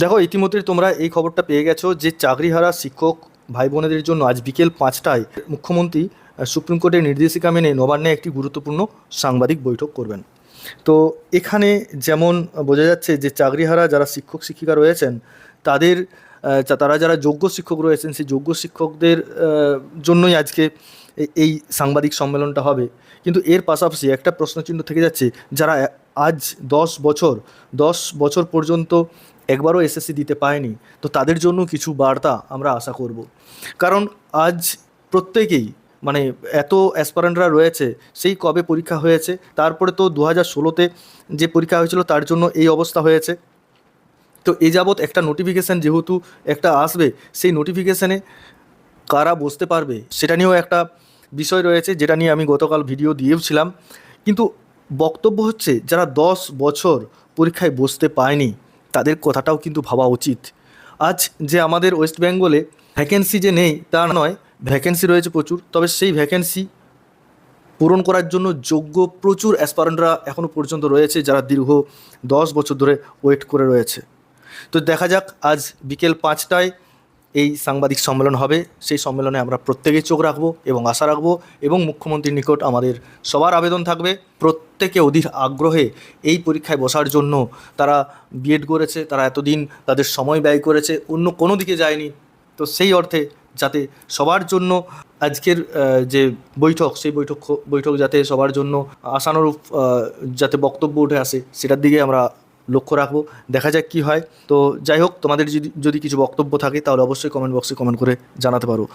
দেখো, ইতিমধ্যে তোমরা এই খবরটা পেয়ে গেছো যে চাকরিহারা শিক্ষক ভাই বোনেদের জন্য আজ বিকেল পাঁচটায় মুখ্যমন্ত্রী সুপ্রিম কোর্টের নির্দেশিকা মেনে নবান্নে একটি গুরুত্বপূর্ণ সাংবাদিক বৈঠক করবেন। তো এখানে যেমন বোঝা যাচ্ছে যে চাকরিহারা যারা শিক্ষক শিক্ষিকা রয়েছেন, তাদের তারা যারা যোগ্য শিক্ষক রয়েছেন, সেই যোগ্য শিক্ষকদের জন্যই আজকে এই সাংবাদিক সম্মেলনটা হবে। কিন্তু এর পাশাপাশি একটা প্রশ্নচিহ্ন থেকে যাচ্ছে, যারা আজ দশ বছর দশ বছর পর্যন্ত একবারও এসএসসি দিতে পায়নি তো তাদের জন্য কিছু বার্তা আমরা আশা করব। কারণ আজ প্রত্যেকেই মানে এত অ্যাসপারেন্টরা রয়েছে, সেই কবে পরীক্ষা হয়েছে, তারপরে তো দু হাজার ষোলোতে যে পরীক্ষা হয়েছিল, তার জন্য এই অবস্থা হয়েছে। তো এ যাবৎ একটা নোটিফিকেশান যেহেতু একটা আসবে, সেই নোটিফিকেশানে কারা বসতে পারবে, সেটা নিয়েও একটা বিষয় রয়েছে যেটা নিয়ে আমি গতকাল ভিডিও দিয়েওছিলাম কিন্তু বক্তব্য হচ্ছে যারা দশ বছর পরীক্ষায় বসতে পায়নি তাদের কথাটাও কিন্তু ভাবা উচিত। আজ যে আমাদের ওয়েস্ট বেঙ্গলে ভ্যাকেন্সি যে নেই, তা নয়, ভ্যাকেন্সি রয়েছে প্রচুর, তবে সেই ভ্যাকেন্সি পূরণ করার জন্য যোগ্য প্রচুর অ্যাসপারেন্টরা এখনও পর্যন্ত রয়েছে, যারা দীর্ঘ দশ বছর ধরে ওয়েট করে রয়েছে। তো দেখা যাক, আজ বিকেল পাঁচটায় এই সাংবাদিক সম্মেলন হবে। সেই সম্মেলনে আমরা প্রত্যেকেই চোখ রাখব এবং আশা রাখব এবং মুখ্যমন্ত্রীর নিকট আমাদের সবার আবেদন থাকবে। প্রত্যেকে অধীর আগ্রহে এই পরীক্ষায় বসার জন্য তারা বিএড করেছে, তারা এতদিন তাদের সময় ব্যয় করেছে, অন্য কোনো দিকে যায়নি। তো সেই অর্থে যাতে সবার জন্য আজকের যে বৈঠক, সেই বৈঠক বৈঠক যাতে সবার জন্য আশানুরূপ যাতে বক্তব্য উঠে আসে, সেটার দিকে আমরা লক্ষ্য রাখব। দেখা যাক কি হয়। তো যাই হোক, তোমাদের যদি যদি কিছু বক্তব্য থাকে, তাহলে অবশ্যই কমেন্ট বক্সে কমেন্ট করে জানাতে পারো।